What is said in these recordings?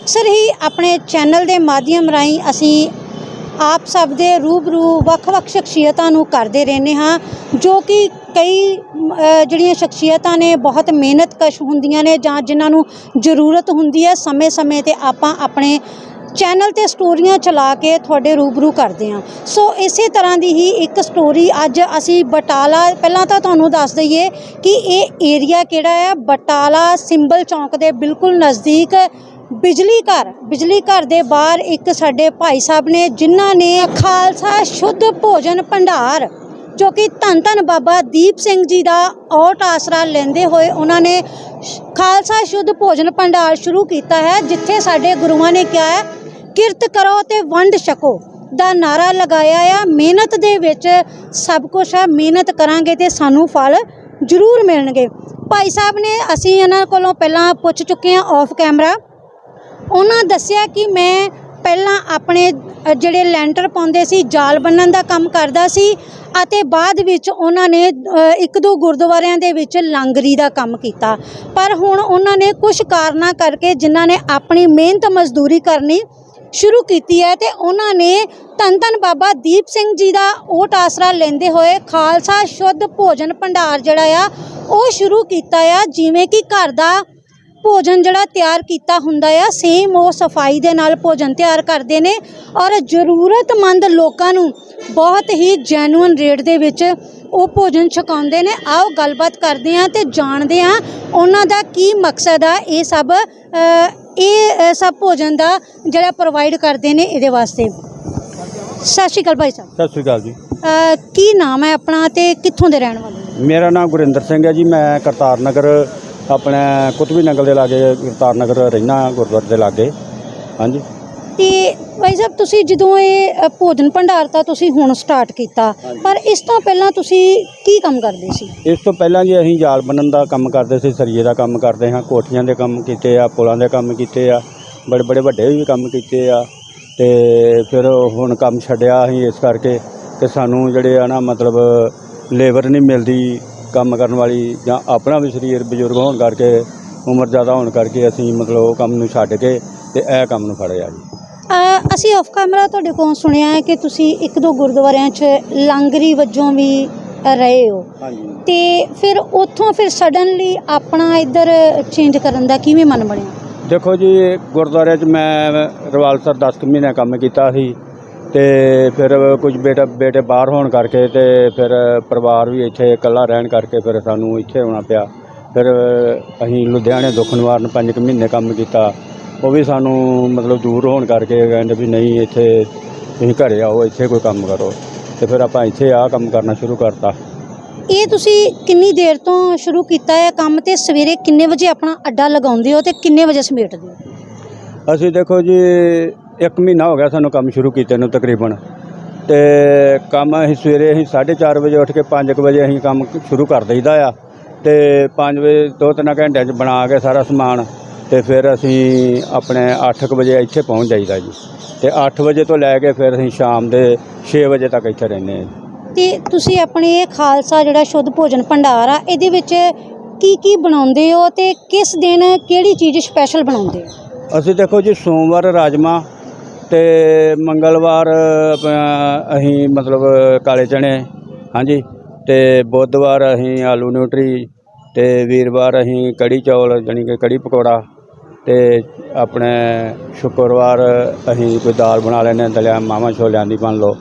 ਅਕਸਰ ਹੀ ਆਪਣੇ ਚੈਨਲ ਦੇ ਮਾਧਿਅਮ ਰਾਹੀਂ ਅਸੀਂ ਆਪ ਸਭ ਦੇ ਰੂਬਰੂ ਵੱਖ-ਵੱਖ ਸ਼ਖਸੀਅਤਾਂ ਨੂੰ ਕਰਦੇ ਰਹਿੰਦੇ ਹਾਂ, ਜੋ ਕਿ ਕਈ ਜਿਹੜੀਆਂ ਸ਼ਖਸੀਅਤਾਂ ਨੇ ਬਹੁਤ ਮਿਹਨਤਕਸ਼ ਹੁੰਦੀਆਂ ਨੇ ਜਾਂ ਜਿਨ੍ਹਾਂ ਨੂੰ ਜ਼ਰੂਰਤ ਹੁੰਦੀ ਹੈ, ਸਮੇਂ-ਸਮੇਂ ਤੇ ਆਪਾਂ ਆਪਣੇ ਚੈਨਲ ਤੇ ਸਟੋਰੀਆਂ ਚਲਾ ਕੇ ਤੁਹਾਡੇ ਰੂਬਰੂ ਕਰਦੇ ਹਾਂ। ਸੋ ਇਸੇ ਤਰ੍ਹਾਂ ਦੀ ਹੀ ਇੱਕ ਸਟੋਰੀ ਅੱਜ ਅਸੀਂ ਬਟਾਲਾ, ਪਹਿਲਾਂ ਤਾਂ ਤੁਹਾਨੂੰ ਦੱਸ ਦਈਏ ਕਿ ਇਹ ਏਰੀਆ ਕਿਹੜਾ ਹੈ ਬਟਾਲਾ ਸਿੰਬਲ ਚੌਂਕ ਦੇ ਬਿਲਕੁਲ ਨਜ਼ਦੀਕ ਬਿਜਲੀ ਘਰ ਬਿਜਲੀ ਘਰ ਦੇ ਬਾਹਰ ਇੱਕ ਸਾਡੇ ਭਾਈ ਸਾਹਿਬ ਨੇ, ਜਿਨ੍ਹਾਂ ਨੇ ਖਾਲਸਾ ਸ਼ੁੱਧ ਭੋਜਨ ਭੰਡਾਰ, ਜੋ ਕਿ ਧੰਨ ਧੰਨ ਬਾਬਾ ਦੀਪ ਸਿੰਘ ਜੀ ਦਾ ਔਟ ਆਸਰਾ ਲੈਂਦੇ ਹੋਏ ਉਹਨਾਂ ਨੇ ਖਾਲਸਾ ਸ਼ੁੱਧ ਭੋਜਨ ਭੰਡਾਰ ਸ਼ੁਰੂ ਕੀਤਾ ਹੈ, ਜਿੱਥੇ ਸਾਡੇ ਗੁਰੂਆਂ ਨੇ ਕਿਹਾ ਹੈ, ਕਿਰਤ ਕਰੋ ਤੇ ਵੰਡ ਛਕੋ। ਦਾ ਨਾਰਾ ਲਗਾਇਆ ਆ, ਮਿਹਨਤ ਦੇ ਵਿੱਚ ਸਭ ਕੁਝ ਆ, ਮਿਹਨਤ ਕਰਾਂਗੇ ਤੇ ਸਾਨੂੰ ਫਲ ਜ਼ਰੂਰ ਮਿਲਣਗੇ। ਭਾਈ ਸਾਹਿਬ ਨੇ ਅਸੀਂ ਇਹਨਾਂ ਕੋਲੋਂ ਪਹਿਲਾਂ ਪੁੱਛ ਚੁੱਕੇ ਹਾਂ ਆਫ ਕੈਮਰਾ ਉਹਨਾਂ ਦੱਸਿਆ ਕਿ ਮੈਂ ਪਹਿਲਾਂ ਆਪਣੇ ਜਿਹੜੇ ਲੈਂਟਰ ਪਾਉਂਦੇ ਸੀ, ਜਾਲ ਬੰਨਣ ਦਾ ਕੰਮ ਕਰਦਾ ਸੀ ਅਤੇ ਬਾਅਦ ਵਿੱਚ ਉਹਨਾਂ ਨੇ ਇੱਕ ਦੋ ਗੁਰਦੁਆਰਿਆਂ ਦੇ ਵਿੱਚ ਲਾਂਗਰੀ ਦਾ ਕੰਮ ਕੀਤਾ। ਪਰ ਹੁਣ ਉਹਨਾਂ ਨੇ ਕੁਝ ਕਾਰਨਾਂ ਕਰਕੇ ਜਿਨ੍ਹਾਂ ਨੇ ਆਪਣੀ ਮਿਹਨਤ ਮਜ਼ਦੂਰੀ ਕਰਨੀ ਸ਼ੁਰੂ ਕੀਤੀ ਹੈ ਤੇ ਉਹਨਾਂ ਨੇ ਧੰਨ ਧੰਨ ਬਾਬਾ ਦੀਪ ਸਿੰਘ ਜੀ ਦਾ ਓਟ ਆਸਰਾ ਲੈਂਦੇ ਹੋਏ ਖਾਲਸਾ ਸ਼ੁੱਧ ਭੋਜਨ ਭੰਡਾਰ ਜਿਹੜਾ ਆ, ਉਹ ਸ਼ੁਰੂ ਕੀਤਾ ਆ, ਜਿਵੇਂ ਕਿ ਘਰ ਦਾ ਭੋਜਨ ਜਿਹੜਾ ਤਿਆਰ ਕੀਤਾ ਹੁੰਦਾ ਆ ਸੇਮ ਉਹ ਸਫ਼ਾਈ ਦੇ ਨਾਲ ਭੋਜਨ ਤਿਆਰ ਕਰਦੇ ਨੇ ਔਰ ਜ਼ਰੂਰਤਮੰਦ ਲੋਕਾਂ ਨੂੰ ਬਹੁਤ ਹੀ ਜੈਨੂਇਨ ਰੇਟ ਦੇ ਵਿੱਚ ਉਹ ਭੋਜਨ ਛਕਾਉਂਦੇ ਨੇ। ਆਓ ਗੱਲਬਾਤ ਕਰਦੇ ਹਾਂ ਤੇ ਜਾਣਦੇ ਹਾਂ ਉਹਨਾਂ ਦਾ ਕੀ ਮਕਸਦ ਆ ਇਹ ਸਭ ਇਹ ਸਭ ਭੋਜਨ ਦਾ ਜਿਹੜਾ ਪ੍ਰੋਵਾਈਡ ਕਰਦੇ ਨੇ ਇਹਦੇ ਵਾਸਤੇ। ਸਤਿ ਸ਼੍ਰੀ ਅਕਾਲ ਭਾਈ ਸਾਹਿਬ। ਸਤਿ ਸ੍ਰੀ ਅਕਾਲ ਜੀ। ਕੀ ਨਾਮ ਹੈ ਆਪਣਾ ਤੇ ਕਿੱਥੋਂ ਦੇ ਰਹਿਣ ਵਾਲੇ? ਮੇਰਾ ਨਾਮ ਗੁਰਿੰਦਰ ਸਿੰਘ ਹੈ ਜੀ ਮੈਂ ਕਰਤਾਰ ਨਗਰ ਆਪਣੇ ਕੁਤਬੀ ਨਗਰ ਦੇ ਲਾਗੇ ਕਰਤਾਰ ਨਗਰ ਰਹਿਣਾ ਗੁਰਦੁਆਰੇ ਦੇ ਲਾਗੇ। ਹਾਂਜੀ। ਤੇ ਭਾਈ ਸਾਹਿਬ ਤੁਸੀਂ ਜਦੋਂ ਇਹ ਅ, ਭੋਜਨ ਭੰਡਾਰ ਤਾਂ ਤੁਸੀਂ ਹੁਣ ਸਟਾਰਟ ਕੀਤਾ ਪਰ ਇਸ ਤੋਂ ਪਹਿਲਾਂ ਤੁਸੀਂ ਕੀ ਕੰਮ ਕਰਦੇ ਸੀ? ਇਸ ਤੋਂ ਪਹਿਲਾਂ ਜੀ ਅਸੀਂ ਜਾਲ ਬੰਨਣ ਦਾ ਕੰਮ ਕਰਦੇ ਸੀ ਸਰੀਏ ਦਾ ਕੰਮ ਕਰਦੇ ਹਾਂ ਕੋਠੀਆਂ ਦੇ ਕੰਮ ਕੀਤੇ ਆ ਪੁਲਾਂ ਦੇ ਕੰਮ ਕੀਤੇ ਆ ਬੜੇ ਬੜੇ ਵੱਡੇ ਵੀ ਕੰਮ ਕੀਤੇ ਆ। ਤੇ ਫਿਰ ਹੁਣ ਕੰਮ ਛੱਡਿਆ ਅਸੀਂ ਇਸ ਕਰਕੇ ਕਿ ਸਾਨੂੰ ਜਿਹੜੇ ਆ ਨਾ ਮਤਲਬ ਲੇਬਰ ਨਹੀਂ ਮਿਲਦੀ ਕੰਮ ਕਰਨ ਵਾਲੀ ਜਾਂ ਆਪਣਾ ਵੀ ਸਰੀਰ ਬਜ਼ੁਰਗ ਹੋਣ ਕਰਕੇ ਉਮਰ ਜ਼ਿਆਦਾ ਹੋਣ ਕਰਕੇ ਅਸੀਂ ਮਤਲਬ ਉਹ ਕੰਮ ਨੂੰ ਛੱਡ ਕੇ ਤੇ ਇਹ ਕੰਮ ਨੂੰ ਫੜਿਆ ਜੀ। ਅਸੀਂ ਆਫ ਕੈਮਰਾ ਤੁਹਾਡੇ ਕੋਲੋਂ ਸੁਣਿਆ ਹੈ ਕਿ ਤੁਸੀਂ ਇੱਕ ਦੋ ਗੁਰਦੁਆਰਿਆਂ 'ਚ ਲਾਂਗਰੀ ਵਜੋਂ ਵੀ ਰਹੇ ਹੋ। ਹਾਂਜੀ। ਤੇ ਫਿਰ ਉੱਥੋਂ ਫਿਰ ਸਡਨਲੀ ਆਪਣਾ ਇੱਧਰ ਚੇਂਜ ਕਰਨ ਦਾ ਕਿਵੇਂ ਮਨ ਬਣਿਆ? ਦੇਖੋ ਜੀ ਗੁਰਦੁਆਰੇ 'ਚ ਮੈਂ ਰਵਾਲਸਰ 10 ਕੁ ਮਹੀਨੇ ਕੰਮ ਕੀਤਾ ਸੀ। ਤੇ ਫਿਰ ਕੁਝ ਬੇਟਾ ਬੇਟੇ ਬਾਹਰ ਹੋਣ ਕਰਕੇ ਤੇ ਫਿਰ ਪਰਿਵਾਰ ਵੀ ਇੱਥੇ ਇਕੱਲਾ ਰਹਿਣ ਕਰਕੇ ਫਿਰ ਸਾਨੂੰ ਇੱਥੇ ਆਉਣਾ ਪਿਆ। ਫਿਰ ਅਸੀਂ ਲੁਧਿਆਣੇ ਦੁੱਖ ਨਿਵਾਰਨ ਪੰਜ ਕੁ ਮਹੀਨੇ ਕੰਮ ਕੀਤਾ। ਉਹ ਵੀ ਸਾਨੂੰ ਮਤਲਬ ਦੂਰ ਹੋਣ ਕਰਕੇ ਕਹਿੰਦੇ ਵੀ ਨਹੀਂ ਇੱਥੇ ਤੁਸੀਂ ਘਰੇ ਆਓ ਇੱਥੇ ਕੋਈ ਕੰਮ ਕਰੋ। ਤੇ ਫਿਰ ਆਪਾਂ ਇੱਥੇ ਆਹ ਕੰਮ ਕਰਨਾ ਸ਼ੁਰੂ ਕਰਤਾ। ਇਹ ਤੁਸੀਂ ਕਿੰਨੀ ਦੇਰ ਤੋਂ ਸ਼ੁਰੂ ਕੀਤਾ ਹੈ ਕੰਮ ਤੇ ਸਵੇਰੇ ਕਿੰਨੇ ਵਜੇ ਆਪਣਾ ਅੱਡਾ ਲਗਾਉਂਦੇ ਹੋ ਤੇ ਕਿੰਨੇ ਵਜੇ ਸਮੇਟਦੇ ਹੋ? ਅਸੀਂ ਦੇਖੋ ਜੀ ਇੱਕ ਮਹੀਨਾ ਹੋ ਗਿਆ ਸਾਨੂੰ ਕੰਮ ਸ਼ੁਰੂ ਕੀਤੇ ਨੂੰ ਤਕਰੀਬਨ। ਤੇ ਕੰਮ ਅਸੀਂ ਸਵੇਰੇ ਅਸੀਂ 4:30 ਵਜੇ ਉੱਠ ਕੇ 5 ਵਜੇ ਅਸੀਂ ਕੰਮ ਸ਼ੁਰੂ ਕਰ ਦਈਦਾ ਆ। ਤੇ 5 ਵਜੇ ਦੋ ਤਿੰਨ ਘੰਟਿਆਂ 'ਚ ਬਣਾ ਕੇ ਸਾਰਾ ਸਮਾਨ ਤੇ ਫਿਰ ਅਸੀਂ ਆਪਣੇ 8 ਵਜੇ ਇੱਥੇ ਪਹੁੰਚ ਜਾਈਦਾ ਜੀ। ਤੇ 8 ਵਜੇ ਤੋਂ ਲੈ ਕੇ ਫਿਰ ਅਸੀਂ ਸ਼ਾਮ ਦੇ 6 ਵਜੇ ਤੱਕ ਇੱਥੇ ਰਹਿੰਦੇ ਹਾਂ ਤੇ ਤੁਸੀਂ ਆਪਣੇ ਇਹ ਖਾਲਸਾ ਜਿਹੜਾ ਸ਼ੁੱਧ ਭੋਜਨ ਭੰਡਾਰ ਆ ਇਹਦੇ ਵਿੱਚ ਕੀ ਕੀ ਬਣਾਉਂਦੇ ਹੋ ਤੇ ਕਿਸ ਦਿਨ ਕਿਹੜੀ ਚੀਜ਼ ਸਪੈਸ਼ਲ ਬਣਾਉਂਦੇ ਹੋ? ਅਸੀਂ ਦੇਖੋ ਜੀ ਸੋਮਵਾਰ ਰਾਜਮਾ ਤੇ ਮੰਗਲਵਾਰ ਆਪਣਾ ਅਸੀਂ ਮਤਲਬ ਕਾਲੇ ਚਣੇ ਹਾਂਜੀ, ਤੇ ਬੁੱਧਵਾਰ ਅਸੀਂ ਆਲੂ ਨਿਊਟਰੀ, ਤੇ ਵੀਰਵਾਰ ਅਸੀਂ ਕੜੀ ਚੌਲ, ਜਾਣੀ ਕਿ ਕੜੀ ਪਕੌੜਾ, ਤੇ ਆਪਣੇ ਸ਼ੁੱਕਰਵਾਰ ਅਸੀਂ ਕੋਈ ਦਾਲ ਬਣਾ ਲੈਂਦੇ ਹਾਂ, ਦਲਿਆ ਮਾਵਾਂ ਛੋਲਿਆਂ ਦੀ ਬਣ ਲਓ,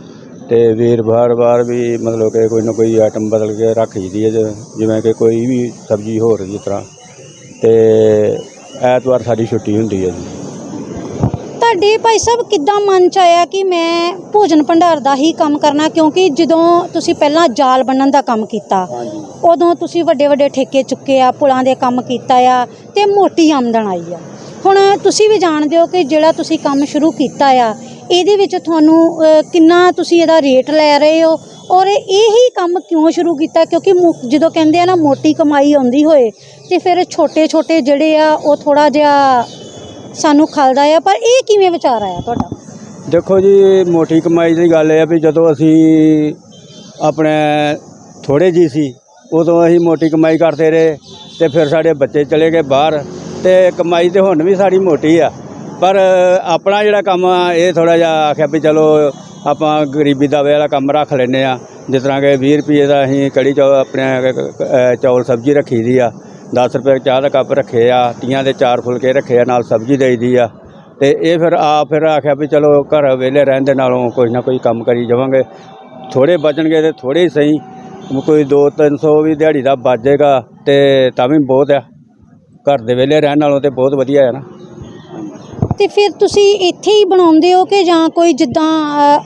ਤੇ ਵੀਰਵਾਰ ਵਾਰ ਵੀ ਮਤਲਬ ਕਿ ਕੋਈ ਨਾ ਕੋਈ ਆਈਟਮ ਬਦਲ ਕੇ ਰੱਖ ਦੀ ਹੈ ਜਿ- ਜਿਵੇਂ ਕਿ ਕੋਈ ਵੀ ਸਬਜ਼ੀ ਹੋਰ ਜਿਸ ਤਰ੍ਹਾਂ, ਤੇ ਐਤਵਾਰ ਸਾਡੀ ਛੁੱਟੀ ਹੁੰਦੀ ਹੈ ਜੀ। ਤੁਹਾਡੇ ਭਾਈ ਸਾਹਿਬ ਕਿੱਦਾਂ ਮਨ ਚ ਆਇਆ ਕਿ ਮੈਂ ਭੋਜਨ ਭੰਡਾਰ ਦਾ ਹੀ ਕੰਮ ਕਰਨਾ? ਕਿਉਂਕਿ ਜਦੋਂ ਤੁਸੀਂ ਪਹਿਲਾਂ ਜਾਲ ਬੰਨਣ ਦਾ ਕੰਮ ਕੀਤਾ ਉਦੋਂ ਤੁਸੀਂ ਵੱਡੇ ਵੱਡੇ ਠੇਕੇ ਚੁੱਕੇ ਆ ਪੁਲਾਂ ਦੇ ਕੰਮ ਕੀਤਾ ਆ ਤੇ ਮੋਟੀ ਆਮਦਨ ਆਈ ਆ। ਹੁਣ ਤੁਸੀਂ ਵੀ ਜਾਣਦੇ ਹੋ ਕਿ ਜਿਹੜਾ ਤੁਸੀਂ ਕੰਮ ਸ਼ੁਰੂ ਕੀਤਾ ਆ ਇਹਦੇ ਵਿੱਚ ਤੁਹਾਨੂੰ ਕਿੰਨਾ ਤੁਸੀਂ ਇਹਦਾ ਰੇਟ ਲੈ ਰਹੇ ਹੋ? ਔਰ ਇਹੀ ਕੰਮ ਕਿਉਂ ਸ਼ੁਰੂ ਕੀਤਾ? ਕਿਉਂਕਿ ਮੁ- ਜਦੋਂ ਕਹਿੰਦੇ ਆ ਨਾ ਮੋਟੀ ਕਮਾਈ ਆਉਂਦੀ ਹੋਏ ਤੇ ਫਿਰ ਛੋਟੇ ਛੋਟੇ ਜਿਹੜੇ ਆ ਉਹ ਥੋੜਾ ਜਿਹਾ ਸਾਨੂੰ ਖਲਦਾ ਆ, ਪਰ ਇਹ ਕਿਵੇਂ ਵਿਚਾਰ ਆਇਆ ਤੁਹਾਡਾ? ਦੇਖੋ ਜੀ, ਮੋਟੀ ਕਮਾਈ ਦੀ ਗੱਲ ਇਹ ਆ ਵੀ ਜਦੋਂ ਅਸੀਂ ਆਪਣੇ ਥੋੜੇ ਜੀ ਸੀ, ਉਦੋਂ ਅਸੀਂ ਮੋਟੀ ਕਮਾਈ ਕਰਦੇ ਰਹੇ ਤੇ ਫਿਰ ਸਾਡੇ ਬੱਚੇ ਚਲੇ ਗਏ ਬਾਹਰ ਤੇ ਕਮਾਈ ਤੇ ਹੁਣ ਵੀ ਸਾਡੀ ਮੋਟੀ ਆ। ਪਰ ਆਪਣਾ ਜਿਹੜਾ ਕੰਮ ਆ, ਇਹ ਥੋੜਾ ਜਿਹਾ ਆਖਿਆ ਵੀ ਚਲੋ ਆਪਾਂ ਗਰੀਬੀ ਦਾਵੇ ਵਾਲਾ ਕੰਮ ਰੱਖ ਲੈਨੇ ਆ। ਜਿਸ ਤਰ੍ਹਾਂ ਕਿ 20 ਰੁਪਏ ਦਾ ਅਸੀਂ ਕੜੀ ਚੌ ਆਪਣੇ ਚੌਲ ਸਬਜ਼ੀ ਰੱਖੀ ਦੀ ਆ। 10 ਰੁਪਏ ਚਾਹ ਦਾ ਕੱਪ ਰੱਖੇ ਆ, ਤੀਆਂ ਦੇ ਚਾਰ ਫੁਲਕੇ ਰੱਖੇ ਆ, ਨਾਲ ਸਬਜ਼ੀ ਦੇਈਦੀ ਆ। ਤੇ ਇਹ ਫਿਰ ਆ, ਫਿਰ ਆਖਿਆ ਵੀ ਚਲੋ ਘਰ ਵਿਹਲੇ ਰਹਿਣ ਦੇ ਨਾਲੋਂ ਕੋਈ ਨਾ ਕੋਈ ਕੰਮ ਕਰੀ ਜਾਵਾਂਗੇ। ਥੋੜੇ ਬਚਣਗੇ ਤੇ ਥੋੜੇ ਹੀ ਸਹੀ। ਕੋਈ 2-300 ਵੀ ਦਿਹਾੜੀ ਦਾ ਬਚ ਜਾਏਗਾ ਤੇ ਤਾਂ ਵੀ ਬਹੁਤ ਆ। ਘਰ ਦੇ ਵਿਹਲੇ ਰਹਿਣ ਨਾਲੋਂ ਤੇ ਬਹੁਤ ਵਧੀਆ ਹੈ ਨਾ। ਤੇ ਫਿਰ ਤੁਸੀਂ ਇੱਥੇ ਹੀ ਬਣਾਉਂਦੇ ਹੋ ਕਿ ਜਾਂ ਕੋਈ ਜਿੱਦਾਂ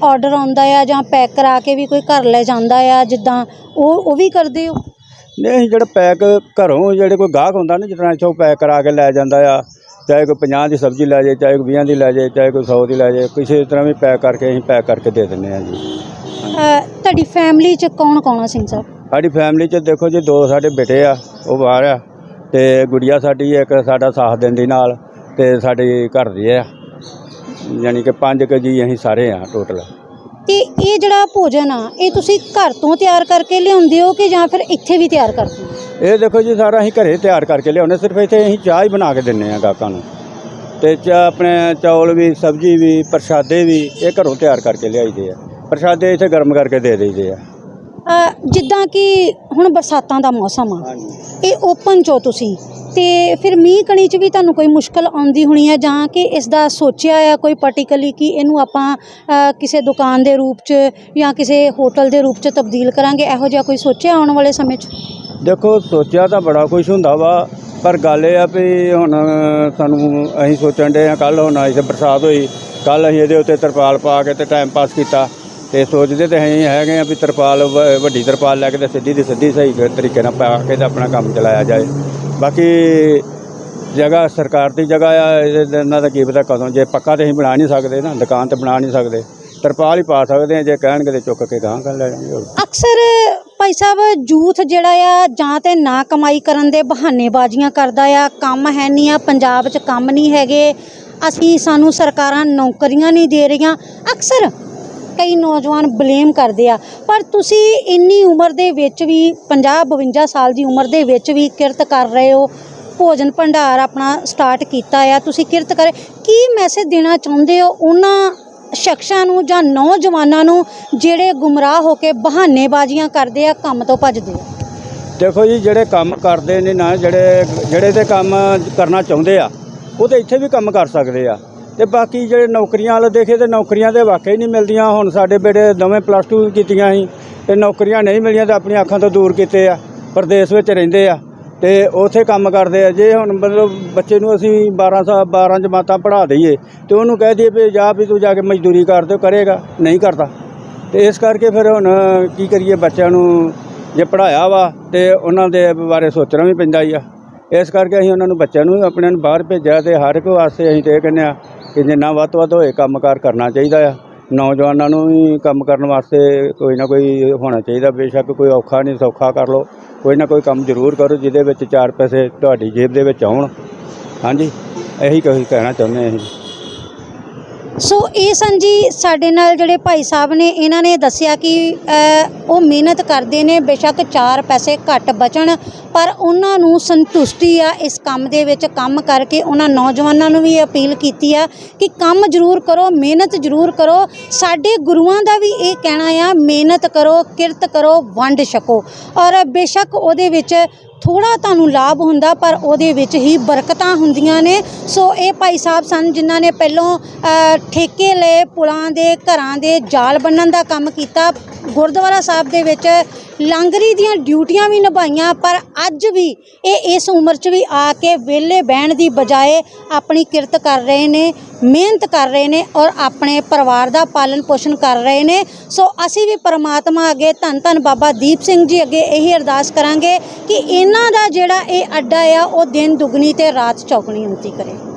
ਆਰਡਰ ਆਉਂਦਾ ਆ ਜਾਂ ਪੈਕ ਕਰਾ ਕੇ ਵੀ ਕੋਈ ਘਰ ਲੈ ਜਾਂਦਾ ਆ, ਜਿੱਦਾਂ ਉਹ ਉਹ ਵੀ ਕਰਦੇ ਹੋ? ਨਹੀਂ ਅਸੀਂ ਜਿਹੜਾ ਪੈਕ ਘਰੋਂ ਜਿਹੜੇ ਕੋਈ ਗਾਹਕ ਹੁੰਦਾ ਨਾ ਤਰ੍ਹਾਂ ਇੱਥੋਂ ਪੈਕ ਕਰਾ ਕੇ ਲੈ ਜਾਂਦਾ ਆ ਚਾਹੇ ਕੋਈ 50 ਦੀ ਸਬਜ਼ੀ ਲੈ ਜਾਏ ਚਾਹੇ ਕੋਈ 20 ਦੀ ਲੈ ਜਾਏ ਚਾਹੇ ਕੋਈ 100 ਦੀ ਲੈ ਜਾਏ ਕਿਸੇ ਤਰ੍ਹਾਂ ਵੀ ਪੈਕ ਕਰਕੇ ਅਸੀਂ ਪੈਕ ਕਰਕੇ ਦੇ ਦਿੰਦੇ ਹਾਂ ਜੀ। ਤੁਹਾਡੀ ਫੈਮਿਲੀ 'ਚ ਕੌਣ ਕੌਣ ਆ ਸਿੰਘ ਸਾਹਿਬ? ਸਾਡੀ ਫੈਮਿਲੀ 'ਚ ਦੇਖੋ ਜੀ ਦੋ ਸਾਡੇ ਬੇਟੇ ਆ ਉਹ ਬਾਹਰ ਆ ਤੇ ਗੁੜੀਆ ਸਾਡੀ ਇੱਕ ਸਾਡਾ ਸਾਥ ਦਿੰਦੀ ਨਾਲ ਤੇ ਸਾਡੇ ਘਰ ਦੀ ਆ ਯਾਨੀ ਕਿ ਪੰਜ ਕੁ ਜੀ ਅਸੀਂ ਸਾਰੇ ਆ ਟੋਟਲ ਤੇ ਇਹ ਜਿਹੜਾ ਭੋਜਨ ਆ ਇਹ ਤੁਸੀਂ ਘਰ ਤੋਂ ਤਿਆਰ ਕਰਕੇ ਲਿਆਉਂਦੇ ਹੋ ਕਿ ਜਾਂ ਫਿਰ ਇੱਥੇ ਵੀ ਤਿਆਰ ਕਰਦੇ ਹੋ? ਇਹ ਦੇਖੋ ਜੀ ਸਾਰਾ ਅਸੀਂ ਘਰੇ ਤਿਆਰ ਕਰਕੇ ਲਿਆਉਂਦੇ ਸਿਰਫ ਇੱਥੇ ਅਸੀਂ ਚਾਹ ਹੀ ਬਣਾ ਕੇ ਦਿੰਨੇ ਆ ਗਾਹਕਾਂ ਨੂੰ। ਤੇ ਚਾਹ ਆਪਣੇ ਚੌਲ ਵੀ ਸਬਜ਼ੀ ਵੀ ਪ੍ਰਸ਼ਾਦੇ ਵੀ ਇਹ ਘਰੋਂ ਤਿਆਰ ਕਰਕੇ ਲਿਆਈਦੇ ਆ। ਪ੍ਰਸ਼ਾਦੇ ਇੱਥੇ ਗਰਮ ਕਰਕੇ ਦੇ ਦੇਈਦੇ ਆ। ਅ, ਜਿੱਦਾਂ ਕਿ ਹੁਣ ਬਰਸਾਤਾਂ ਦਾ ਮੌਸਮ ਆ। ਇਹ ਓਪਨ ਚੋ ਤੁਸੀਂ ਤੇ ਫਿਰ ਮੀਂਹ ਕਣੀ ਚ ਵੀ ਤੁਹਾਨੂੰ ਕੋਈ ਮੁਸ਼ਕਲ ਆਉਂਦੀ ਹੋਣੀ ਹੈ ਜਾਂ ਕਿ ਇਸ ਦਾ ਸੋਚਿਆ ਆ ਕੋਈ ਪਾਰਟਿਕਲੀ ਕਿ ਇਹਨੂੰ ਆਪਾਂ ਕਿਸੇ ਦੁਕਾਨ ਦੇ ਰੂਪ ਚ ਜਾਂ ਕਿਸੇ ਹੋਟਲ ਦੇ ਰੂਪ ਚ ਤਬਦੀਲ ਕਰਾਂਗੇ? ਇਹੋ ਜਿਹਾ ਕੋਈ ਸੋਚਿਆ ਆਉਣ ਵਾਲੇ ਸਮੇਂ ਚ? ਦੇਖੋ, ਸੋਚਿਆ ਤਾਂ ਬੜਾ ਕੁਝ ਹੁੰਦਾ ਵਾ, ਪਰ ਗੱਲ ਇਹ ਆ ਵੀ ਹੁਣ ਸਾਨੂੰ ਅਸੀਂ ਸੋਚਣ ਦੇ ਆ ਕੱਲ ਹੁਣ ਇੱਥੇ ਬਰਸਾਤ ਹੋਈ ਕੱਲ ਅਸੀਂ ਇਹਦੇ ਉੱਤੇ ਤਰਪਾਲ ਪਾ ਕੇ ਤੇ ਟਾਈਮ ਪਾਸ ਕੀਤਾ ਤੇ ਸੋਚਦੇ ਤੇ ਅਸੀਂ ਹੈਗੇ ਆ ਵੀ ਤਰਪਾਲ ਵ- ਵੱਡੀ ਤਰਪਾਲ ਲੈ ਕੇ ਤੇ ਸਿੱਧੀ ਦੀ ਸਿੱਧੀ ਸਹੀ ਤਰੀਕੇ ਨਾਲ ਪਾ ਕੇ ਤੇ ਆਪਣਾ ਕੰਮ ਚਲਾਇਆ ਜਾਏ। ਬਾਕੀ ਜਗ੍ਹਾ ਸਰਕਾਰ ਦੀ ਜਗ੍ਹਾ ਆ, ਇਹਦੇ ਇਹਨਾਂ ਦਾ ਕੀ ਪਤਾ ਕਦੋਂ, ਜੇ ਪੱਕਾ ਤੇ ਅਸੀਂ ਬਣਾ ਨਹੀਂ ਸਕਦੇ ਨਾ, ਦੁਕਾਨ ਤੇ ਬਣਾ ਨਹੀਂ ਸਕਦੇ, ਤਰਪਾਲ ਹੀ ਪਾ ਸਕਦੇ ਆ, ਜੇ ਕਹਿਣਗੇ ਤੇ ਚੁੱਕ ਕੇ ਗਾਂ ਕਰ ਲੈ ਜਾਵਾਂਗੇ ਹੋਰ ਅਕਸਰ ਭਾਈ ਸਾਹਿਬ, ਜੂਥ ਜਿਹੜਾ ਆ, ਜਾਂ ਤੇ ਨਾ ਕਮਾਈ ਕਰਨ ਦੇ ਬਹਾਨੇਬਾਜ਼ੀਆਂ ਕਰਦਾ ਆ, ਕੰਮ ਹੈ ਨਹੀਂ ਆ, ਪੰਜਾਬ 'ਚ ਕੰਮ ਨਹੀਂ ਹੈਗੇ, ਅਸੀਂ ਸਾਨੂੰ ਸਰਕਾਰਾਂ ਨੌਕਰੀਆਂ ਨਹੀਂ ਦੇ ਰਹੀਆਂ। ਅਕਸਰ ਕਈ ਨੌਜਵਾਨ ਬਲੇਮ ਕਰਦੇ ਆ। ਪਰ ਤੁਸੀਂ ਇੰਨੀ ਉਮਰ ਦੇ ਵਿੱਚ ਵੀ 50 52 ਸਾਲ ਦੀ ਉਮਰ ਦੇ ਵਿੱਚ ਵੀ ਕਿਰਤ ਕਰ ਰਹੇ ਹੋ, ਭੋਜਨ ਭੰਡਾਰ ਆਪਣਾ ਸਟਾਰਟ ਕੀਤਾ ਆ, ਤੁਸੀਂ ਕਿਰਤ ਕਰ, ਕੀ ਮੈਸੇਜ ਦੇਣਾ ਚਾਹੁੰਦੇ ਹੋ ਉਹਨਾਂ ਸ਼ਖਸਾਂ ਨੂੰ ਜਾਂ ਨੌਜਵਾਨਾਂ ਨੂੰ ਜਿਹੜੇ ਗੁੰਮਰਾਹ ਹੋ ਕੇ ਬਹਾਨੇਬਾਜ਼ੀਆਂ ਕਰਦੇ ਆ, ਕੰਮ ਤੋਂ ਭੱਜਦੇ ਆ? ਦੇਖੋ ਜੀ, ਜਿਹੜੇ ਕੰਮ ਕਰਦੇ ਨੇ ਨਾ, ਜਿਹੜੇ ਜਿਹੜੇ ਤੇ ਕੰਮ ਕਰਨਾ ਚਾਹੁੰਦੇ ਆ, ਉਹ ਤੇ ਇੱਥੇ ਵੀ ਕੰਮ ਕਰ ਸਕਦੇ ਆ। ਤੇ ਬਾਕੀ ਜਿਹੜੇ ਨੌਕਰੀਆਂ ਵਾਲੇ ਦੇਖੇ ਤੇ ਨੌਕਰੀਆਂ ਤੇ ਵਾਕਈ ਨਹੀਂ ਮਿਲਦੀਆਂ। ਹੁਣ ਸਾਡੇ ਬੇਟੇ ਦੋਵੇਂ ਪਲੱਸ 2 ਕੀਤੀਆਂ ਸੀ ਤੇ ਨੌਕਰੀਆਂ ਨਹੀਂ ਮਿਲੀਆਂ ਤੇ ਆਪਣੀਆਂ ਅੱਖਾਂ ਤੋਂ ਦੂਰ ਕੀਤੇ ਆ, ਪ੍ਰਦੇਸ਼ ਵਿੱਚ ਰਹਿੰਦੇ ਆ। ਤੇ ਉੱਥੇ ਕੰਮ ਕਰਦੇ ਆ। ਜੇ ਹੁਣ ਮਤਲਬ ਬੱਚੇ ਨੂੰ ਅਸੀਂ 12 ਸਾਲ 12 ਜਮਾਤਾਂ ਪੜ੍ਹਾ ਦਈਏ ਤੇ ਉਹਨੂੰ ਕਹਿ ਦਈਏ ਵੀ ਜਾ ਵੀ ਤੂੰ ਜਾ ਕੇ ਮਜ਼ਦੂਰੀ ਕਰ ਤੇ ਕਰੇਗਾ, ਨਹੀਂ ਕਰਦਾ। ਤੇ ਇਸ ਕਰਕੇ ਫਿਰ ਹੁਣ ਕੀ ਕਰੀਏ ਬੱਚਿਆਂ ਨੂੰ ਜੇ ਪੜਾਇਆ ਵਾ ਤੇ ਉਹਨਾਂ ਦੇ ਬਾਰੇ ਸੋਚਣਾ ਵੀ ਪੈਂਦਾ ਹੀ ਆ। ਇਸ ਕਰਕੇ ਅਸੀਂ ਉਹਨਾਂ ਨੂੰ ਬੱਚਿਆਂ ਨੂੰ, ਆਪਣਿਆਂ ਨੂੰ ਬਾਹਰ ਭੇਜਿਆ ਤੇ ਹਰ ਇੱਕ ਵਾਸਤੇ ਅਸੀਂ ਤੇ ਇਹ ਕਹਿੰਦੇ ਆ ਕਿ ਜਿੰਨਾ ਵੱਧ ਤੋਂ ਵੱਧ ਹੋਏ ਕੰਮਕਾਰ ਕਰਨਾ ਚਾਹੀਦਾ ਆ। ਨੌਜਵਾਨਾਂ ਨੂੰ ਵੀ ਕੰਮ ਕਰਨ ਵਾਸਤੇ ਕੋਈ ਨਾ ਕੋਈ ਹੋਣਾ ਚਾਹੀਦਾ। ਬੇਸ਼ੱਕ ਕੋਈ ਔਖਾ ਨਹੀਂ, ਸੌਖਾ ਕਰ ਲਓ। ਕੋਈ ਨਾ ਕੋਈ ਕੰਮ ਜ਼ਰੂਰ ਕਰੋ, ਜਿਹਦੇ ਵਿੱਚ ਚਾਰ ਪੈਸੇ ਤੁਹਾਡੀ ਜੇਬ ਦੇ ਵਿੱਚ ਆਉਣ। ਹਾਂਜੀ, ਇਹੀ ਕੋਈ ਕਹਿਣਾ ਚਾਹੁੰਦੇ ਹਾਂ ਅਸੀਂ। ਸੋ ਇਹ ਸਨ ਜੀ ਸਾਡੇ ਨਾਲ ਜਿਹੜੇ ਭਾਈ ਸਾਹਿਬ ਨੇ, ਇਹਨਾਂ ਨੇ ਦੱਸਿਆ ਕਿ ਉਹ ਮਿਹਨਤ ਕਰਦੇ ਨੇ, ਬੇਸ਼ੱਕ ਚਾਰ ਪੈਸੇ ਘੱਟ ਬਚਣ, ਪਰ ਉਹਨਾਂ ਨੂੰ ਸੰਤੁਸ਼ਟੀ ਆ ਇਸ ਕੰਮ ਦੇ ਵਿੱਚ ਕੰਮ ਕਰਕੇ। ਉਹਨਾਂ ਨੌਜਵਾਨਾਂ ਨੂੰ ਵੀ ਅਪੀਲ ਕੀਤੀ ਆ ਕਿ ਕੰਮ ਜ਼ਰੂਰ ਕਰੋ, ਮਿਹਨਤ ਜ਼ਰੂਰ ਕਰੋ। ਸਾਡੇ ਗੁਰੂਆਂ ਦਾ ਵੀ ਇਹ ਕਹਿਣਾ ਆ, ਮਿਹਨਤ ਕਰੋ, ਕਿਰਤ ਕਰੋ, ਵੰਡ ਛਕੋ। ਔਰ ਬੇਸ਼ੱਕ ਉਹਦੇ ਵਿੱਚ ਥੋੜਾ ਤੁਹਾਨੂੰ ਲਾਭ ਹੁੰਦਾ, ਪਰ ਉਹਦੇ ਵਿੱਚ ਹੀ ਬਰਕਤਾਂ ਹੁੰਦੀਆਂ ਨੇ। ਸੋ ਇਹ ਭਾਈ ਸਾਹਿਬ ਸਨ ਜਿਨ੍ਹਾਂ ਨੇ ਪਹਿਲੋਂ ਠੇਕੇ ਲਏ, ਪੁਲਾਂ ਦੇ, ਘਰਾਂ ਦੇ ਜਾਲ ਬੰਨਣ ਦਾ ਕੰਮ ਕੀਤਾ। ਗੁਰਦੁਆਰਾ ਸਾਹਿਬ ਦੇ ਵਿੱਚ ਲਾਂਗਰੀ ਦੀਆਂ ਡਿਊਟੀਆਂ ਵੀ ਨਿਭਾਈਆਂ, ਪਰ ਅੱਜ ਵੀ ਇਹ ਇਸ ਉਮਰ 'ਚ ਵੀ ਆ ਕੇ ਵਿਹਲੇ ਬਹਿਣ ਦੀ ਬਜਾਏ ਆਪਣੀ ਕਿਰਤ ਕਰ ਰਹੇ ਨੇ, ਮਿਹਨਤ ਕਰ ਰਹੇ ਨੇ ਔਰ ਆਪਣੇ ਪਰਿਵਾਰ ਦਾ ਪਾਲਣ ਪੋਸ਼ਣ ਕਰ ਰਹੇ ਨੇ। ਸੋ ਅਸੀਂ ਵੀ ਪਰਮਾਤਮਾ ਅੱਗੇ ਧੰਨ ਧੰਨ ਬਾਬਾ ਦੀਪ ਸਿੰਘ ਜੀ ਅੱਗੇ ਇਹੀ ਅਰਦਾਸ ਕਰਾਂਗੇ ਕਿ ਇਹਨਾਂ ਦਾ ਜਿਹੜਾ ਇਹ ਅੱਡਾ ਆ, ਉਹ ਦਿਨ ਦੁਗਣੀ ਤੇ ਰਾਤ ਚੌਗਣੀ ਉਨਤੀ ਕਰੇ।